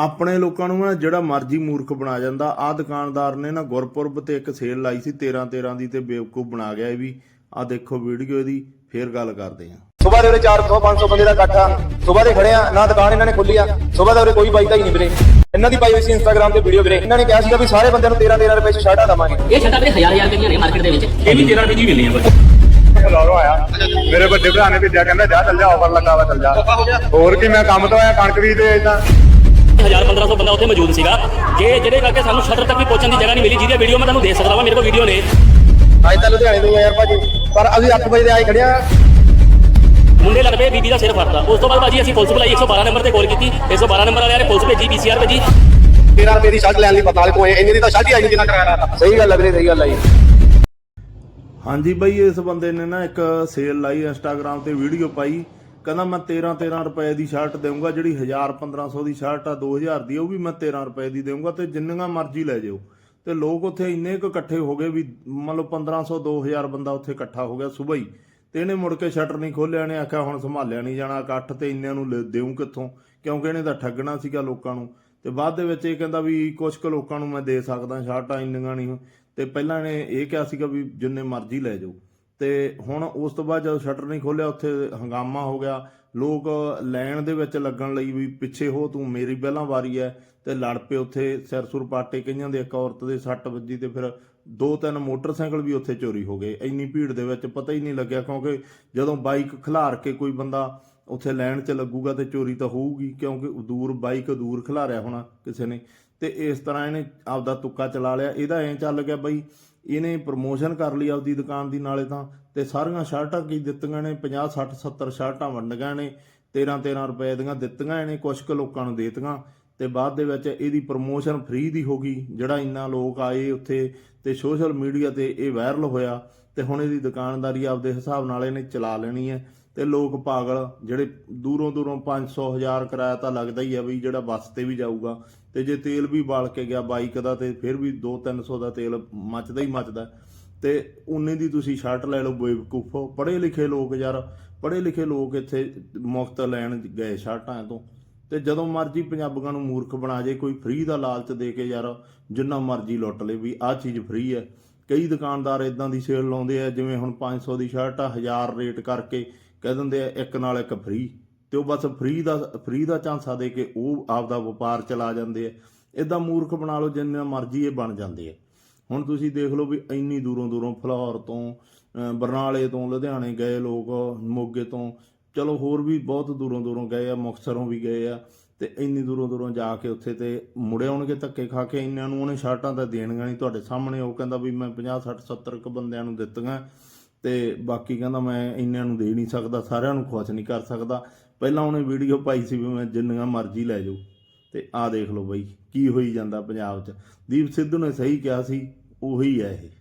ਆਪਣੇ ਲੋਕਾਂ ਨੂੰ ਨਾ ਜਿਹੜਾ ਮਰਜ਼ੀ ਮੂਰਖ ਬਣਾ ਜਾਂਦਾ। ਆ ਦੁਕਾਨਦਾਰ ਨੇ ਨਾ ਗੁਰਪੁਰਬ ਤੇ ਇੱਕ ਸੇਲ ਲਾਈ ਸੀ 13 13 ਦੀ ਤੇ ਬੇਵਕੂਫ ਬਣਾ ਗਿਆ ਇਹ ਵੀ। ਆ ਦੇਖੋ ਵੀਡੀਓ ਇਹਦੀ ਫੇਰ ਗੱਲ ਕਰਦੇ ਆ ਸਵੇਰ ਦੇ ਉਰੇ 400 500 ਬੰਦੇ ਦਾ ਇਕੱਠਾ। ਸਵੇਰ ਦੇ ਖੜੇ ਆ ਨਾ ਦੁਕਾਨ ਇਹਨਾਂ ਨੇ ਖੋਲੀ ਆ। ਸਵੇਰ ਦਾ ਉਰੇ ਕੋਈ ਬਾਈਕ ਹੀ ਨਹੀਂ ਵੀਰੇ। ਇਹਨਾਂ ਦੀ ਪਾਈ ਹੋਈ ਸੀ ਇੰਸਟਾਗ੍ਰam ਤੇ ਵੀਡੀਓ ਵੀਰੇ। ਇਹਨਾਂ ਨੇ ਕਿਹਾ ਸੀਗਾ ਵੀ ਸਾਰੇ ਬੰਦਿਆਂ ਨੂੰ 13 13 ਰੁਪਏ ਚ ਸ਼ਰਟਾਂ ਦਵਾਂਗੇ। ਇਹ ਛੱਤਾਂ ਵੀਰੇ ਹਜ਼ਾਰ ਹਜ਼ਾਰ ਰੁਪਏ ਦੀਆਂ ਨੇ ਮਾਰਕੀਟ ਦੇ ਵਿੱਚ। ਇਹ ਵੀ 13 ਰੁਪਏ ਦੀ ਮਿਲਣੀ ਹੈ ਬਲੌਰੋ ਆਇਆ। ਮੇਰੇ ਵੱਡੇ ਭਰਾ ਨੇ ਭੇਜਿਆ ਕਹਿੰਦਾ ਜਾ ਚੱਲ ਜਾ ਆਫਰ ਲੱਗਾ ਵਾ ਚੱਲ ਜਾ। ਹੋਰ ਕੀ ਮੈਂ ਕੰਮ ਤੋਂ ਆਇਆ ਕਣਕ ਵੀ ਦੇ ਇਦਾਂ। 1000 1500 ਬੰਦਾ ਉੱਥੇ ਮੌਜੂਦ ਸੀਗਾ। ਜੇ ਜਿਹੜੇ ਕਰਕੇ ਸਾਨੂੰ ਸ਼ਟਰ ਤੱਕ ਵੀ ਪਹੁੰਚਣ ਦੀ ਜਗ੍ਹਾ ਨਹੀਂ ਮਿਲੀ ਜਿਹਦੀ ਵੀਡੀਓ ਮੈਂ ਤੁਹਾਨੂੰ ਦੇ ਸਕਦਾ ਵਾਂ ਮੇਰੇ ਕੋਲ ਵੀਡੀਓ ਨੇ। ਅੱਜ ਤਾਂ ਲੁਧਿਆਣੇ ਤੋਂ ਯਾਰ ਭਾਜੀ। ਪਰ ਅਸੀਂ 8 ਵਜੇ ਦੇ ਆਏ ਖੜੇ ਆ। ਮੁੰਡੇ ਲੜ ਪਏ ਬੀਬੀ ਦਾ ਸਿਰ ਫੜਦਾ ਉਸ ਤੋਂ ਬਾਅਦ ਭਾਜੀ ਅਸੀਂ ਪੁਲਿਸ ਬੁਲਾਈ 112 ਨੰਬਰ ਤੇ ਕਾਲ ਕੀਤੀ। 112 ਨੰਬਰ ਵਾਲਿਆਂ ਨੇ ਪੁਲਿਸ ਭੇਜੀ ਪੀਸੀਆਰ ਭੇਜੀ। 13 ਰੁਪਏ ਦੀ ਸ਼ਰਟ ਲੈਣ ਲਈ ਪਤਾਲ ਕੋਏ ਇੰਨੀ ਦੀ ਤਾਂ ਸ਼ਰਟ ਹੀ ਆਈ ਨਹੀਂ ਜਿੰਨਾ ਕਰਾਇਆ ਸਹੀ ਗੱਲ ਹੈ ਵੀਰੇ ਸਹੀ ਗੱਲ ਹੈ ਹਾਂਜੀ ਬਈ ਇਸ ਬੰਦੇ ਨੇ ਨਾ ਇੱਕ ਸੇਲ ਲਾਈ ਇੰਸਟਾਗ੍ਰam ਤੇ ਵੀਡੀਓ ਪਾਈ। ਕਹਿੰਦਾ ਮੈਂ 13 13 ਰੁਪਏ ਦੀ ਸ਼ਰਟ ਦੇਵਾਂਗਾ ਜਿਹੜੀ 1000 1500 ਦੀ ਸ਼ਰਟ ਆ 2000 ਦੀ, ਉਹ ਵੀ ਮੈਂ 13 ਰੁਪਏ ਦੀ ਦੇਵਾਂਗਾ ਤੇ ਜਿੰਨੀਆਂ ਮਰਜ਼ੀ ਲੈ ਜਾਓ ਤੇ ਲੋਕ ਉੱਥੇ ਇੰਨੇ ਕੁ ਇਕੱਠੇ ਹੋ ਗਏ ਵੀ ਮੰਨ ਲਓ 1500 2000 ਬੰਦਾ ਉੱਥੇ ਇਕੱਠਾ ਹੋ ਗਿਆ ਸਵੇਰ ਹੀ। ਤੇ ਇਹਨੇ ਮੁੜ ਕੇ ਸ਼ਟਰ ਨਹੀਂ ਖੋਲਿਆ ਨੇ ਆਖਿਆ ਹੁਣ ਸੰਭਾਲਿਆ ਨਹੀਂ ਜਾਣਾ, ਇਕੱਠ ਤੇ ਇੰਨਿਆਂ ਨੂੰ ਲੈ- ਕਿੱਥੋਂ? ਕਿਉਂਕਿ ਇਹਨੇ ਤਾਂ ਠੱਗਣਾ ਸੀਗਾ ਲੋਕਾਂ ਨੂੰ। ਤੇ ਬਾਅਦ ਦੇ ਵਿੱਚ ਇਹ ਕਹਿੰਦਾ ਵੀ ਕੁਝ ਕੁ ਲੋਕਾਂ ਨੂੰ ਮੈਂ ਦੇ ਸਕਦਾ ਸ਼ਰਟਾਂ ਇੰਨੀਆਂ ਨਹੀਂ। ਤੇ ਪਹਿਲਾਂ ਇਹਨੇ ਇਹ ਕਿਹਾ ਸੀਗਾ ਵੀ ਜਿੰਨੇ ਮਰਜ਼ੀ ਲੈ ਜਾਓ। ਤੇ ਹੁਣ ਉਸ ਤੋਂ ਬਾਅਦ ਜਦੋਂ ਸ਼ਟਰ ਨਹੀਂ ਖੋਲਿਆ ਉੱਥੇ ਹੰਗਾਮਾ ਹੋ ਗਿਆ। ਲੋਕ ਲੈਣ ਦੇ ਵਿੱਚ ਲੱਗਣ ਲਈ ਵੀ ਪਿੱਛੇ ਹੋ, ਤੂੰ ਮੇਰੀ ਪਹਿਲਾਂ ਵਾਰੀ ਹੈ ਤੇ ਲੜ ਪਏ ਉੱਥੇ, ਸਿਰ ਸੁਰ ਪਾਟੇ ਕਈਆਂ ਦੇ, ਇੱਕ ਔਰਤ ਦੇ ਸੱਟ ਵੱਜੀ ਤੇ ਫਿਰ ਦੋ ਤਿੰਨ ਮੋਟਰਸਾਈਕਲ ਵੀ ਉੱਥੇ ਚੋਰੀ ਹੋ ਗਏ। ਇੰਨੀ ਭੀੜ ਦੇ ਵਿੱਚ ਪਤਾ ਹੀ ਨਹੀਂ ਲੱਗਿਆ, ਕਿਉਂਕਿ ਜਦੋਂ ਬਾਈਕ ਖਿਲਾਰ ਕੇ ਕੋਈ ਬੰਦਾ ਉੱਥੇ ਲੈਣ 'ਚ ਲੱਗੂਗਾ ਤੇ ਚੋਰੀ ਤਾਂ ਹੋਊਗੀ, ਕਿਉਂਕਿ ਦੂਰ ਬਾਈਕ ਦੂਰ ਖਿਲਾਰਿਆ ਹੋਣਾ ਕਿਸੇ ਨੇ। ਤੇ ਇਸ ਤਰ੍ਹਾਂ ਇਹਨੇ ਆਪਦਾ ਤੁੱਕਾ ਚਲਾ ਲਿਆ। ਇਹਦਾ ਐਂ ਚੱਲ ਗਿਆ ਬਈ, ਇਹਨੇ ਪ੍ਰਮੋਸ਼ਨ ਕਰ ਲਈ ਆਪਦੀ ਦੁਕਾਨ ਦੀ ਨਾਲੇ ਤਾਂ, ਤੇ ਸਾਰੀਆਂ ਸ਼ਰਟਾਂ ਕੀ ਦਿੱਤੀਆਂ ਨੇ? 50 60 70 ਸ਼ਰਟਾਂ ਵੰਡੀਆਂ ਨੇ 13 13 ਰੁਪਏ ਦੀਆਂ ਦਿੱਤੀਆਂ ਇਹਨੇ ਕੁਝ ਕੁ ਲੋਕਾਂ ਨੂੰ ਦੇਤੀਆਂ। ਤੇ ਬਾਅਦ ਦੇ ਵਿੱਚ ਇਹਦੀ ਪ੍ਰਮੋਸ਼ਨ ਫ੍ਰੀ ਦੀ ਹੋ ਗਈ, ਜਿਹੜਾ ਇੰਨਾ ਲੋਕ ਆਏ ਉੱਥੇ, ਤੇ ਸੋਸ਼ਲ ਮੀਡੀਆ ਤੇ ਇਹ ਵਾਇਰਲ ਹੋਇਆ, ਤੇ ਹੁਣ ਇਹਦੀ ਦੁਕਾਨਦਾਰੀ ਆਪਦੇ ਹਿਸਾਬ ਨਾਲ ਇਹਨੇ ਚਲਾ ਲੈਣੀ ਹੈ। ਤੇ ਲੋਕ ਪਾਗਲ ਜਿਹੜੇ ਦੂਰੋਂ ਦੂਰੋਂ 500 1000 ਕਿਰਾਇਆ ਤਾਂ ਲੱਗਦਾ ਹੀ ਆ ਵੀ ਜਿਹੜਾ ਬੱਸ ਤੇ ਵੀ ਜਾਊਗਾ। ਤੇ ਜੇ ਤੇਲ ਵੀ ਬਾਲ ਕੇ ਗਿਆ ਬਾਈਕ ਦਾ, ਤੇ ਫਿਰ ਵੀ 2-300 ਦਾ ਤੇਲ ਮੱਚਦਾ ਹੀ ਮੱਚਦਾ। ਤੇ ਉਨੇ ਦੀ ਤੁਸੀਂ ਸ਼ਰਟ ਲੈ ਲਓ, ਬੇਵਕੂਫੋ ਪੜ੍ਹੇ ਲਿਖੇ ਲੋਕ ਯਾਰ, ਪੜ੍ਹੇ ਲਿਖੇ ਲੋਕ ਇੱਥੇ ਮੁਫਤ ਲੈਣ ਗਏ ਸ਼ਰਟਾਂ ਤੋਂ। ਤੇ ਜਦੋਂ ਮਰਜ਼ੀ ਪੰਜਾਬੀਆਂ ਨੂੰ ਮੂਰਖ ਬਣਾ ਜੇ, ਕੋਈ ਫ੍ਰੀ ਦਾ ਲਾਲਚ ਦੇ ਕੇ ਯਾਰ, ਜਿੰਨਾ ਮਰਜ਼ੀ ਲੁੱਟ ਲੇ ਵੀ ਆਹ ਚੀਜ਼ ਫ੍ਰੀ ਹੈ। ਕਈ ਦੁਕਾਨਦਾਰ ਇਦਾਂ ਦੀ ਸੇਲ ਲਾਉਂਦੇ ਆ, ਜਿਵੇਂ ਹੁਣ 500 ਦੀ ਸ਼ਰਟ ਆ 1000 ਰੇਟ ਕਰਕੇ ਕਹਿ ਦਿੰਦੇ ਆ, ਇੱਕ ਨਾਲ ਇੱਕ ਫ੍ਰੀ ਤੇ ਉਹ ਬਸ ਫ੍ਰੀ ਦਾ ਫ੍ਰੀ ਦਾ ਝਾਂਸਾ ਦੇ ਕੇ ਉਹ ਆਪਦਾ ਵਪਾਰ ਚਲਾ ਜਾਂਦੇ ਆ। ਇਦਾਂ ਮੂਰਖ ਬਣਾ ਲਓ, ਜਿੰਨਾ ਮਰਜ਼ੀ ਇਹ ਬਣ ਜਾਂਦੇ ਆ। ਹੁਣ ਤੁਸੀਂ ਦੇਖ ਲਓ ਵੀ ਇੰਨੀ ਦੂਰੋਂ ਦੂਰੋਂ ਫਲੌਰ ਤੋਂ ਬਰਨਾਲੇ ਤੋਂ, ਲੁਧਿਆਣੇ ਗਏ ਲੋਕ, ਮੋਗੇ ਤੋਂ। ਚਲੋ ਹੋਰ ਵੀ ਬਹੁਤ ਦੂਰੋਂ ਦੂਰੋਂ ਗਏ ਆ, ਮੁਕਤਸਰੋਂ ਵੀ ਗਏ ਆ। ਤੇ ਇੰਨੀ ਦੂਰੋਂ ਦੂਰੋਂ ਜਾ ਕੇ ਉੱਥੇ ਤੇ ਮੁੜੇ ਆਉਣਗੇ ਧੱਕੇ ਖਾ ਕੇ। ਇੰਨਿਆਂ ਨੂੰ ਉਹਨੇ ਸ਼ਰਟਾਂ ਤਾਂ ਦੇਣੀਆਂ ਨਹੀਂ। ਤੁਹਾਡੇ ਸਾਹਮਣੇ ਉਹ ਕਹਿੰਦਾ ਵੀ ਮੈਂ 50 60 70 ਕ ਬੰਦਿਆਂ ਨੂੰ ਦਿੱਤੀਆਂ। ਤੇ ਬਾਕੀ ਕਹਿੰਦਾ ਮੈਂ ਇੰਨਿਆਂ ਨੂੰ ਦੇ ਨਹੀਂ ਸਕਦਾ, ਸਾਰਿਆਂ ਨੂੰ ਖੁਸ਼ ਨਹੀਂ ਕਰ ਸਕਦਾ। ਪਹਿਲਾਂ ਉਹਨੇ ਵੀਡੀਓ ਪਾਈ ਸੀ ਵੀ ਮੈਂ ਜਿੰਨੀਆਂ ਮਰਜ਼ੀ ਲੈ ਜਾਓ। ਤੇ ਆਹ ਦੇਖ ਲਓ ਬਈ, ਕੀ ਹੋਈ ਜਾਂਦਾ ਪੰਜਾਬ 'ਚ। ਦੀਪ ਸਿੱਧੂ ਨੇ ਸਹੀ ਕਿਹਾ ਸੀ, ਉਹੀ ਹੈ ਇਹ।